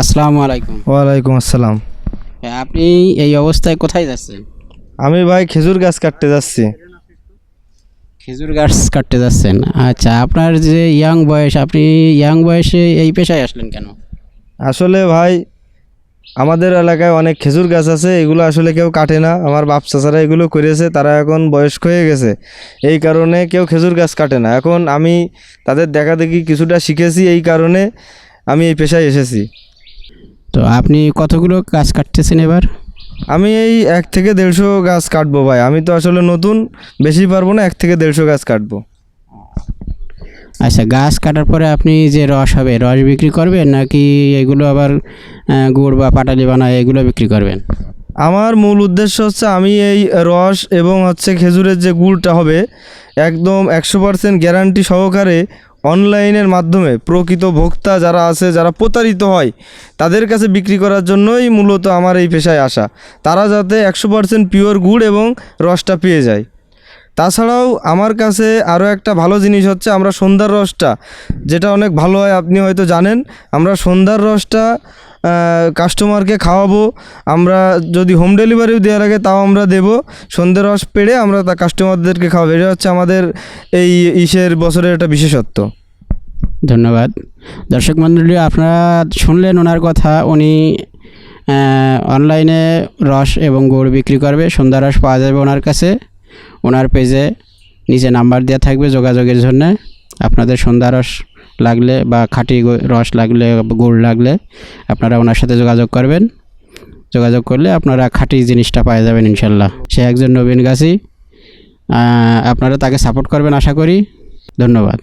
আসসালামু আলাইকুম। ওয়ালাইকুম আসসালাম। হ্যাঁ, আপনি এই অবস্থায় কোথায় যাচ্ছেন? আমি ভাই খেজুর গাছ কাটতে যাচ্ছি। খেজুর গাছ কাটতে যাচ্ছেন। আচ্ছা আপনার যে ইয়াং বয়স আপনি ইয়াং বয়সে এই পেশায় আসলেন কেন? আসলে ভাই আমাদের এলাকায় অনেক খেজুর গাছ আছে এগুলো আসলে কেউ কাটে না। আমার বাপ চাচারা এগুলো করেছে তারা এখন বয়স্ক হয়ে গেছে। এই কারণে কেউ খেজুর গাছ কাটে না। এখন আমি তাদের দেখা দেখি কিছুটা শিখেছি এই কারণে আমি এই পেশায় এসেছি। তো আপনি কতগুলো গাছ কাটতেছেন এবার? আমি এই এক থেকে দেড়শো গাছ কাটবো ভাই। আমি তো আসলে নতুন বেশি পারব না এক থেকে দেড়শো গাছ কাটবো। আচ্ছা গাছ কাটার পরে আপনি যে রস হবে রস বিক্রি করবেন নাকি এগুলো আবার গুড় বা পাটালি বানায় এগুলো বিক্রি করবেন? আমার মূল উদ্দেশ্য হচ্ছে আমি এই রস এবং হচ্ছে খেজুরের যে গুড়টা হবে একদম একশো পার্সেন্ট গ্যারান্টি সহকারে অনলাইনের মাধ্যমে প্রকৃত ভোক্তা যারা আছে, যারা প্রতারিত হয়, তাদের কাছে বিক্রি করার জন্যই মূলত আমার এই পেশায় আসা। তারা যাতে একশো পার্সেন্ট পিওর গুড় এবং রসটা পেয়ে যায়। তাছাড়াও আমার কাছে আরও একটা ভালো জিনিস হচ্ছে, আমরা সন্ধ্যার রসটা, যেটা অনেক ভালো হয়, আপনি হয়তো জানেন, আমরা সন্ধ্যার রসটা কাস্টমারকে খাওয়াবো, আমরা যদি হোম ডেলিভারিও দেওয়ার আগে তাও আমরা দেবো। সন্ধ্যের রস পেড়ে আমরা তা কাস্টমারদেরকে খাওয়াবো। এটা হচ্ছে আমাদের এই ইসের বছরের একটা বিশেষত্ব। ধন্যবাদ। দর্শক মণ্ডলী আপনারা শুনলেন ওনার কথা। উনি অনলাইনে রস এবং গুড় বিক্রি করবে। সন্ধ্যা রস পাওয়া যাবে ওনার কাছে। ওনার পেজে নিচে নাম্বার দেওয়া থাকবে যোগাযোগের জন্য। আপনাদের সন্ধ্যা রস লাগলে বা খাঁটি রস লাগলে গুড় লাগলে আপনারা ওনার সাথে যোগাযোগ করবেন। যোগাযোগ করলে আপনারা খাঁটি জিনিসটা পাওয়া যাবেন ইনশাল্লাহ। সে একজন নবীন গাছি। আপনারা তাকে সাপোর্ট করবেন আশা করি। ধন্যবাদ।